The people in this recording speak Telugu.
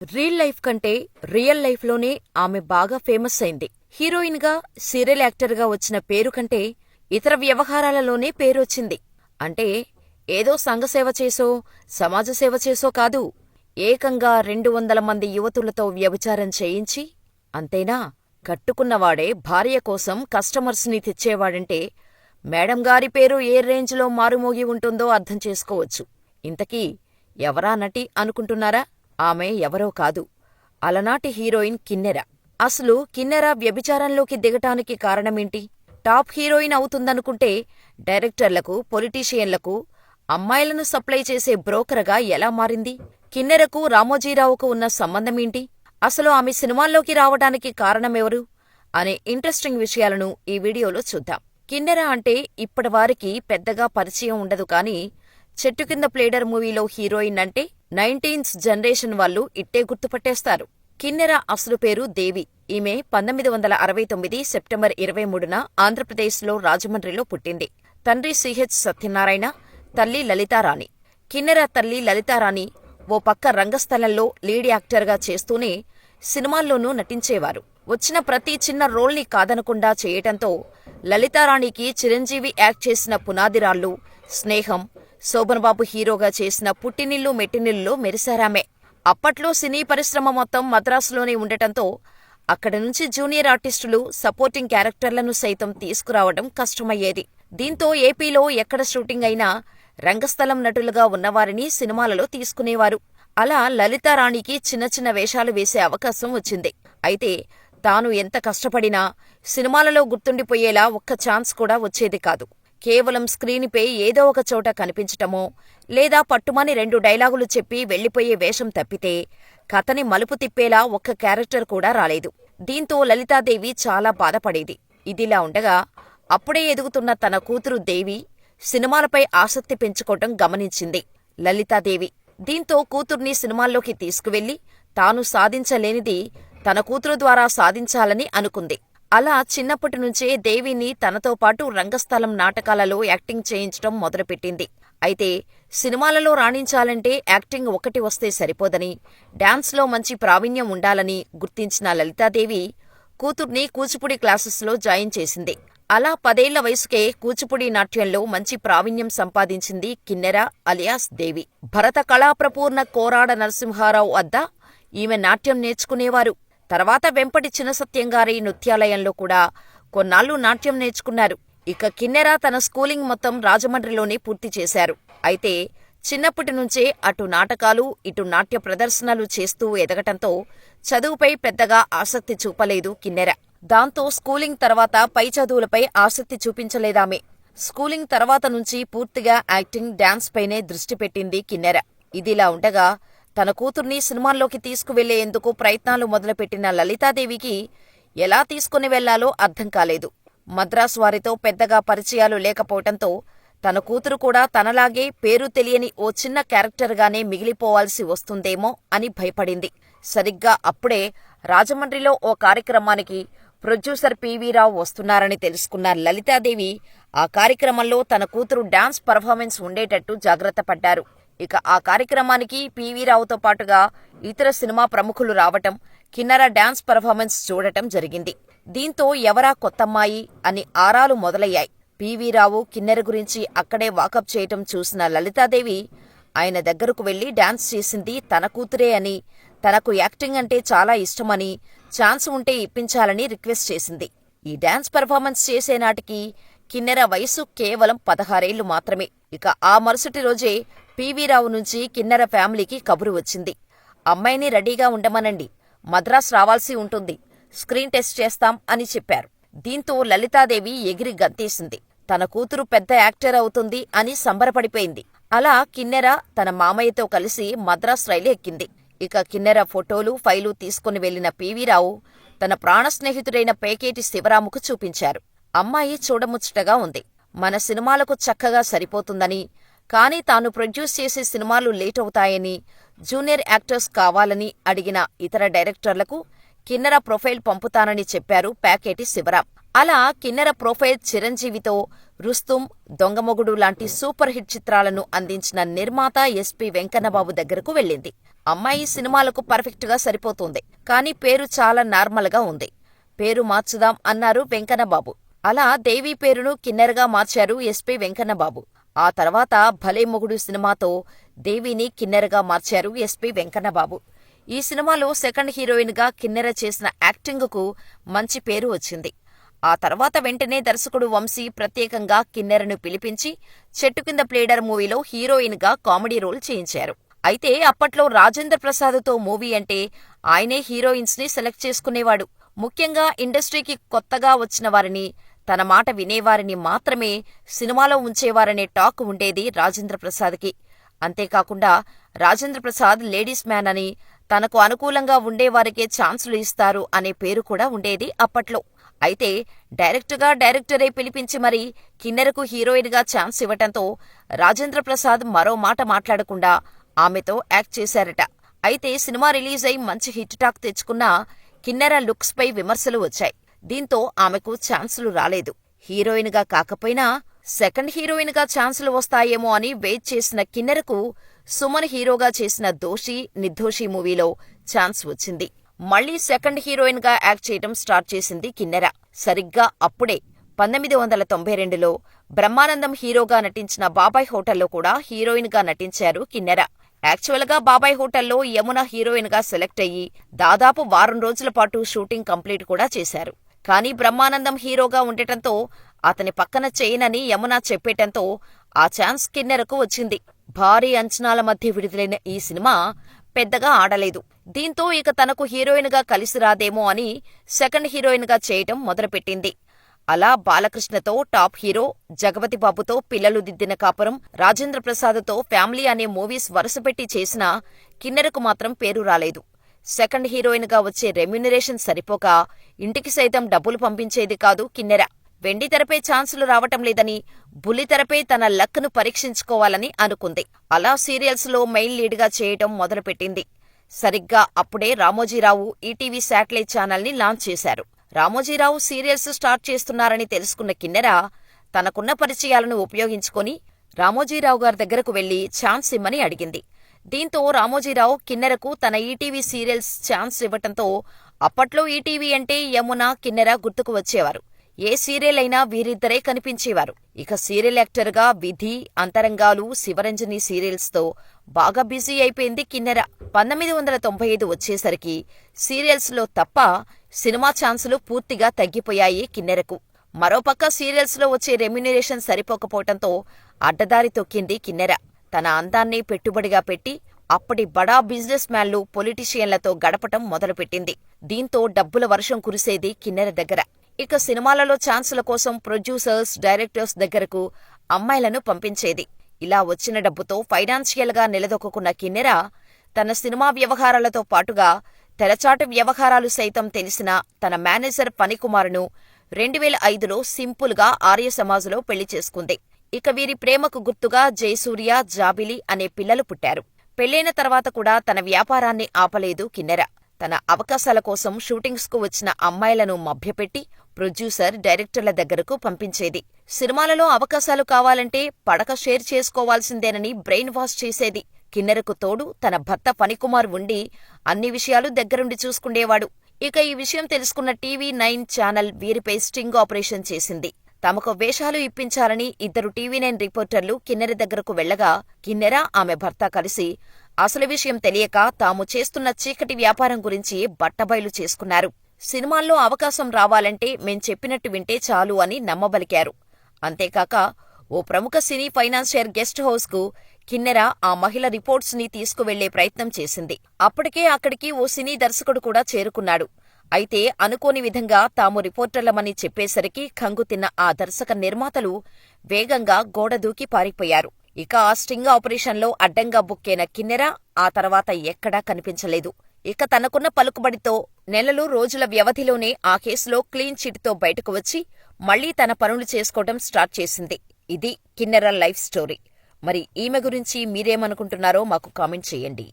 రీల్ లైఫ్ కంటే రియల్ లైఫ్లోనే ఆమె బాగా ఫేమస్ అయింది. హీరోయిన్గా సీరియల్ యాక్టర్గా వచ్చిన పేరు కంటే ఇతర వ్యవహారాలలోనే పేరొచ్చింది. అంటే ఏదో సంఘసేవ చేసో సమాజ సేవ చేసో కాదు ఏకంగా రెండు వందల మంది యువతులతో వ్యభిచారం చేయించి అంతేనా? కట్టుకున్నవాడే భార్య కోసం కస్టమర్స్ని తెచ్చేవాడంటే మేడం గారి పేరు ఏ రేంజ్లో మారుమోగి ఉంటుందో అర్థం చేసుకోవచ్చు. ఇంతకీ ఎవరా నటి అనుకుంటున్నారా? ఆమె ఎవరో కాదు. అలనాటి హీరోయిన్ కిన్నెర. అసలు కిన్నెర వ్యభిచారంలోకి దిగటానికి కారణమేంటి? టాప్ హీరోయిన్ అవుతుందనుకుంటే డైరెక్టర్లకు పొలిటీషియన్లకు అమ్మాయిలను సప్లై చేసే బ్రోకర్గా ఎలా మారింది? కిన్నెరకు రామోజీరావుకు ఉన్న సంబంధమేంటి? అసలు ఆమె సినిమాల్లోకి రావడానికి కారణమెవరు? అనే ఇంట్రెస్టింగ్ విషయాలను ఈ వీడియోలో చూద్దాం. కిన్నెర అంటే ఇప్పటివారికి పెద్దగా పరిచయం ఉండదు కానీ చెట్టు కింద ప్లేడర్ మూవీలో హీరోయిన్ అంటే నైన్టీన్స్ జనరేషన్ వాళ్ళు ఇట్టే గుర్తుపట్టేస్తారు. కిన్నెర అసలు పేరు దేవి. ఈమె పంతొమ్మిది వందల అరవై తొమ్మిది సెప్టెంబర్ ఇరవై మూడున ఆంధ్రప్రదేశ్లో రాజమండ్రిలో పుట్టింది. తండ్రి సిహెచ్ సత్యనారాయణ తల్లి లలితారాణి. కిన్నెర తల్లి లలితారాణి ఓ పక్క రంగస్థలంలో లీడ్ యాక్టర్గా చేస్తూనే సినిమాల్లోనూ నటించేవారు. వచ్చిన ప్రతి చిన్న రోల్ని కాదనకుండా చేయటంతో లలితారాణికి చిరంజీవి యాక్ట్ చేసిన పునాదిరాళ్ళు స్నేహం శోభనబాబు హీరోగా చేసిన పుట్టినిల్లు మెట్టినిల్లులో మెరిశారామే అప్పట్లో సినీ పరిశ్రమ మొత్తం మద్రాసులోనే ఉండటంతో అక్కడి నుంచి జూనియర్ ఆర్టిస్టులు సపోర్టింగ్ క్యారెక్టర్లను సైతం తీసుకురావడం కష్టమయ్యేది. దీంతో ఏపీలో ఎక్కడ షూటింగ్ అయినా రంగస్థలం నటులుగా ఉన్నవారిని సినిమాలలో తీసుకునేవారు. అలా లలితారాణికి చిన్న చిన్న వేషాలు వేసే అవకాశం వచ్చింది. అయితే తాను ఎంత కష్టపడినా సినిమాలలో గుర్తుండిపోయేలా ఒక్క ఛాన్స్ కూడా వచ్చేది కాదు. కేవలం స్క్రీనిపై ఏదో ఒక చోట కనిపించటమో లేదా పట్టుమని రెండు డైలాగులు చెప్పి వెళ్ళిపోయే వేషం తప్పితే కథని మలుపు తిప్పేలా ఒక్క క్యారెక్టర్ కూడా రాలేదు. దీంతో లలితాదేవి చాలా బాధపడేది. ఇదిలా ఉండగా అప్పుడే ఎదుగుతున్న తన కూతురు దేవి సినిమాలపై ఆసక్తి పెంచుకోవటం గమనించింది లలితాదేవి. దీంతో కూతుర్ని సినిమాల్లోకి తీసుకువెళ్ళి తాను సాధించలేనిది తన కూతురు ద్వారా సాధించాలని అనుకుంది. అలా చిన్నప్పటి నుంచే దేవిని తనతో పాటు రంగస్థలం నాటకాలలో యాక్టింగ్ చేయించడం మొదలుపెట్టింది. అయితే సినిమాలలో రాణించాలంటే యాక్టింగ్ ఒకటి వస్తే సరిపోదని డాన్స్లో మంచి ప్రావీణ్యం ఉండాలని గుర్తించిన లలితాదేవి కూతుర్ని కూచిపూడి క్లాసెస్లో జాయిన్ చేసింది. అలా పదేళ్ళ వయసుకే కూచిపూడి నాట్యంలో మంచి ప్రావీణ్యం సంపాదించింది కిన్నెర అలియాస్ దేవి. భరత కళాప్రపూర్ణ కోరాడ నరసింహారావు వద్ద ఈమె నాట్యం నేర్చుకునేవారు. తర్వాత వెంపటి చినసత్యంగారి నృత్యాలయంలో కూడా కొన్నాళ్ళు నాట్యం నేర్చుకున్నారు. ఇక కిన్నెర తన స్కూలింగ్ మొత్తం రాజమండ్రిలోనే పూర్తి చేశారు. అయితే చిన్నప్పటి నుంచే అటు నాటకాలు ఇటు నాట్య ప్రదర్శనలు చేస్తూ ఎదగటంతో చదువుపై పెద్దగా ఆసక్తి చూపలేదు కిన్నెర. దాంతో స్కూలింగ్ తర్వాత పై చదువులపై ఆసక్తి చూపించలేదామె. స్కూలింగ్ తర్వాత నుంచి పూర్తిగా యాక్టింగ్ డాన్స్ పైనే దృష్టి పెట్టింది కిన్నెర. ఇదిలా ఉండగా తన కూతుర్ని సినిమాల్లోకి తీసుకువెళ్ళేందుకు ప్రయత్నాలు మొదలుపెట్టిన లలితాదేవికి ఎలా తీసుకుని వెళ్ళాలో అర్థం కాలేదు. మద్రాసు వారితో పెద్దగా పరిచయాలు లేకపోవటంతో తన కూతురు కూడా తనలాగే పేరు తెలియని ఓ చిన్న క్యారెక్టర్గానే మిగిలిపోవాల్సి వస్తుందేమో అని భయపడింది. సరిగ్గా అప్పుడే రాజమండ్రిలో ఓ కార్యక్రమానికి ప్రొడ్యూసర్ పివీరావు వస్తున్నారని తెలుసుకున్న లలితాదేవి ఆ కార్యక్రమంలో తన కూతురు డాన్స్ పర్ఫార్మెన్స్ ఉండేటట్టు జాగ్రత్త పడ్డారు. ఇక ఆ కార్యక్రమానికి పివిరావుతో పాటుగా ఇతర సినిమా ప్రముఖులు రావటం కిన్నర డాన్స్ పర్ఫార్మెన్స్ చూడటం జరిగింది. దీంతో ఎవరా కొత్తమ్మాయి అని ఆరాలు మొదలయ్యాయి. పివిరావు కిన్నెర గురించి అక్కడే వాకప్ చేయటం చూసిన లలితాదేవి ఆయన దగ్గరకు వెళ్ళి డాన్స్ చేసింది తన కూతురే అని తనకు యాక్టింగ్ అంటే చాలా ఇష్టమని ఛాన్స్ ఉంటే ఇప్పించాలని రిక్వెస్ట్ చేసింది. ఈ డాన్స్ పర్ఫార్మెన్స్ చేసే నాటికి కిన్నెర వయసు కేవలం పదహారేళ్ళు మాత్రమే. ఇక ఆ మరుసటి రోజే పివిరావు నుంచి కిన్నెర ఫ్యామిలీకి కబురు వచ్చింది. అమ్మాయిని రెడీగా ఉండమనండి. మద్రాస్ రావాల్సి ఉంటుంది. స్క్రీన్ టెస్ట్ చేస్తాం అని చెప్పారు. దీంతో లలితాదేవి ఎగిరి గంతేసింది తన కూతురు పెద్ద యాక్టర్ అవుతుంది అని సంబరపడిపోయింది. అలా కిన్నెర తన మామయ్యతో కలిసి మద్రాస్ రైలు ఎక్కింది. ఇక కిన్నెర ఫోటోలు ఫైలు తీసుకుని వెళ్ళిన పివిరావు తన ప్రాణ స్నేహితుడైన పేకేటి శివరాముకు చూపించారు. అమ్మాయి చూడముచ్చటగా ఉంది. మన సినిమాలకు చక్కగా సరిపోతుందని కానీ తాను ప్రొడ్యూస్ చేసే సినిమాలు లేట్ అవుతాయని జూనియర్ యాక్టర్స్ కావాలని అడిగిన ఇతర డైరెక్టర్లకు కిన్నెర ప్రొఫైల్ పంపుతానని చెప్పారు ప్యాకేటి శివరాం. అలా కిన్నెర ప్రొఫైల్ చిరంజీవితో రుస్తుం దొంగమొగుడు లాంటి సూపర్ హిట్ చిత్రాలను అందించిన నిర్మాత ఎస్పి వెంకన్నబాబు దగ్గరకు వెళ్ళింది. అమ్మాయి సినిమాలకు పర్ఫెక్ట్గా సరిపోతుంది కానీ పేరు చాలా నార్మల్గా ఉంది. పేరు మార్చుదాం అన్నారు వెంకన్నబాబు. అలా దేవి పేరును కిన్నెరగా మార్చారు ఎస్పి వెంకన్నబాబు. ఆ తర్వాత భలే మొగుడు సినిమాతో దేవిని కిన్నెరగా మార్చారు ఎస్పి వెంకన్నబాబు. ఈ సినిమాలో సెకండ్ హీరోయిన్గా కిన్నెర చేసిన యాక్టింగుకు మంచి పేరు వచ్చింది. ఆ తర్వాత వెంటనే దర్శకుడు వంశీ ప్రత్యేకంగా కిన్నెరను పిలిపించి చెట్టు కింద ప్లేడర్ మూవీలో హీరోయిన్గా కామెడీ రోల్ చేయించారు. అయితే అప్పట్లో రాజేంద్ర ప్రసాద్తో మూవీ అంటే ఆయనే హీరోయిన్స్ని సెలెక్ట్ చేసుకునేవాడు. ముఖ్యంగా ఇండస్ట్రీకి కొత్తగా వచ్చిన వారిని తన మాట వినేవారిని మాత్రమే సినిమాలో ఉంచేవారనే టాక్ ఉండేది రాజేంద్ర ప్రసాద్కి. అంతేకాకుండా రాజేంద్ర ప్రసాద్ లేడీస్ మ్యాన్ అని తనకు అనుకూలంగా ఉండేవారికే ఛాన్సులు ఇస్తారు అనే పేరు కూడా ఉండేది అప్పట్లో. అయితే డైరెక్టుగా డైరెక్టరే పిలిపించి మరీ కిన్నెరకు హీరోయిన్గా ఛాన్స్ ఇవ్వటంతో రాజేంద్ర ప్రసాద్ మరో మాట మాట్లాడకుండా ఆమెతో యాక్ట్ చేశారట. అయితే సినిమా రిలీజ్ అయి మంచి హిట్ టాక్ తెచ్చుకున్నా కిన్నెర లుక్స్ పై విమర్శలు వచ్చాయి. దీంతో ఆమెకు ఛాన్సులు రాలేదు. హీరోయిన్గా కాకపోయినా సెకండ్ హీరోయిన్గా ఛాన్సులు వస్తాయేమో అని వెయిట్ చేసిన కిన్నెరకు సుమన్ హీరోగా చేసిన దోషి నిర్దోషి మూవీలో ఛాన్స్ వచ్చింది. మళ్ళీ సెకండ్ హీరోయిన్గా యాక్ట్ చేయడం స్టార్ట్ చేసింది కిన్నెర. సరిగ్గా అప్పుడే పంతొమ్మిది వందల తొంభై రెండులో బ్రహ్మానందం హీరోగా నటించిన బాబాయ్ హోటల్లో కూడా హీరోయిన్గా నటించారు కిన్నెర. యాక్చువల్గా బాబాయ్ హోటల్లో యమున హీరోయిన్గా సెలెక్ట్ అయ్యి దాదాపు వారం రోజుల పాటు షూటింగ్ కంప్లీట్ కూడా చేశారు. కానీ బ్రహ్మానందం హీరోగా ఉండటంతో అతని పక్కన చేయనని యమున చెప్పేటంతో ఆ ఛాన్స్ కిన్నెరకు వచ్చింది. భారీ అంచనాల మధ్య విడుదలైన ఈ సినిమా పెద్దగా ఆడలేదు. దీంతో ఇక తనకు హీరోయిన్గా కలిసి రాదేమో అని సెకండ్ హీరోయిన్గా చేయటం మొదలుపెట్టింది. అలా బాలకృష్ణతో టాప్ హీరో జగపతి బాబుతో పిల్లలు దిద్దిన కాపురం రాజేంద్ర ప్రసాద్తో ఫ్యామిలీ అనే మూవీస్ వరుసపెట్టి చేసినా కిన్నెరకు మాత్రం పేరు రాలేదు. సెకండ్ హీరోయిన్గా వచ్చే రెమ్యునరేషన్ సరిపోక ఇంటికి సైతం డబ్బులు పంపించేది కాదు కిన్నెర. వెండి తెరపై ఛాన్సులు రావటం లేదని బుల్లితెరపై తన లక్ను పరీక్షించుకోవాలని అనుకుంది. అలా సీరియల్స్లో మెయిన్ లీడ్గా చేయటం మొదలుపెట్టింది. సరిగ్గా అప్పుడే రామోజీరావు ఈటీవీ శాటిలైట్ ఛానల్ని లాంచ్ చేశారు. రామోజీరావు సీరియల్స్ స్టార్ట్ చేస్తున్నారని తెలుసుకున్న కిన్నెర తనకున్న పరిచయాలను ఉపయోగించుకొని రామోజీరావు గారి దగ్గరకు వెళ్ళి ఛాన్స్ ఇమ్మని అడిగింది. దీంతో రామోజీరావు కిన్నెరకు తన ఈటీవీ సీరియల్స్ ఛాన్స్ ఇవ్వటంతో అప్పట్లో ఈటీవీ అంటే యమున కిన్నెర గుర్తుకు వచ్చేవారు. ఏ సీరియల్ అయినా వీరిద్దరే కనిపించేవారు. ఇక సీరియల్ యాక్టర్గా విధి అంతరంగాలు శివరంజని సీరియల్స్తో బాగా బిజీ అయిపోయింది కిన్నెర. పంతొమ్మిది వందల తొంభై ఐదు వచ్చేసరికి సీరియల్స్లో తప్ప సినిమా ఛాన్సులు పూర్తిగా తగ్గిపోయాయి కిన్నెరకు. మరోపక్క సీరియల్స్లో వచ్చే రెమ్యునరేషన్ సరిపోకపోవటంతో అడ్డదారి తొక్కింది కిన్నెర. తన అందాన్ని పెట్టుబడిగా పెట్టి అప్పటి బడా బిజినెస్ మ్యాన్లు పొలిటీషియన్లతో గడపటం మొదలుపెట్టింది. దీంతో డబ్బుల వర్షం కురిసేది కిన్నెర దగ్గర. ఇక సినిమాలలో ఛాన్సుల కోసం ప్రొడ్యూసర్స్ డైరెక్టర్స్ దగ్గరకు అమ్మాయిలను పంపించేది. ఇలా వచ్చిన డబ్బుతో ఫైనాన్షియల్గా నిలదొక్కున్న కిన్నెర తన సినిమా వ్యవహారాలతో పాటుగా తెరచాటు వ్యవహారాలు సైతం తెలిసిన తన మేనేజర్ పనికుమారును రెండు వేల ఐదులో సింపుల్గా ఆర్య సమాజ్లో పెళ్ళి చేసుకుంది. ఇక వీరి ప్రేమకు గుర్తుగా జయసూర్య జాబిలి అనే పిల్లలు పుట్టారు. పెళ్ళైన తర్వాత కూడా తన వ్యాపారాన్ని ఆపలేదు కిన్నెర. తన అవకాశాల కోసం షూటింగ్స్కు వచ్చిన అమ్మాయిలను మభ్యపెట్టి ప్రొడ్యూసర్ డైరెక్టర్ల దగ్గరకు పంపించేది. సినిమాలలో అవకాశాలు కావాలంటే పడక షేర్ చేసుకోవాల్సిందేనని బ్రెయిన్ వాష్ చేసేది. కిన్నెరకు తోడు తన భర్త ఫణికుమార్ ఉండి అన్ని విషయాలు దగ్గరుండి చూసుకుండేవాడు. ఇక ఈ విషయం తెలుసుకున్న టీవీ నైన్ ఛానల్ వీరిపై స్టింగ్ ఆపరేషన్ చేసింది. తమకు వేషాలు ఇప్పించాలని ఇద్దరు టీవీ నైన్ రిపోర్టర్లు కిన్నెర దగ్గరకు వెళ్ళగా కిన్నెర ఆమె భర్త కలిసి అసలు విషయం తెలియక తాము చేస్తున్న చీకటి వ్యాపారం గురించి బట్టబయలు చేసుకున్నారు. సినిమాల్లో అవకాశం రావాలంటే మేం చెప్పినట్టు వింటే చాలు అని నమ్మబలికారు. అంతేకాక ఓ ప్రముఖ సినీ ఫైనాన్షియర్ గెస్ట్ హౌస్కు కిన్నెర ఆ మహిళ రిపోర్ట్స్ని తీసుకువెళ్ళే ప్రయత్నం చేసింది. అప్పటికే అక్కడికి ఓ సినీ దర్శకుడు కూడా చేరుకున్నాడు. అయితే అనుకోని విధంగా తాము రిపోర్టర్లమని చెప్పేసరికి కంగుతిన్న ఆ దర్శక నిర్మాతలు వేగంగా గోడ దూకి పారిపోయారు. ఇక ఆ స్టింగ్ ఆపరేషన్లో అడ్డంగా బుక్కైన కిన్నెర ఆ తర్వాత ఎక్కడా కనిపించలేదు. ఇక తనకున్న పలుకుబడితో నెలలు రోజుల వ్యవధిలోనే ఆ కేసులో క్లీన్ చిట్తో బయటకు వచ్చి మళ్ళీ తన పనులు చేసుకోవడం స్టార్ట్ చేసింది. ఇది కిన్నెర లైఫ్ స్టోరీ. మరి ఈమె గురించి మీరేమనుకుంటున్నారో మాకు కామెంట్ చేయండి.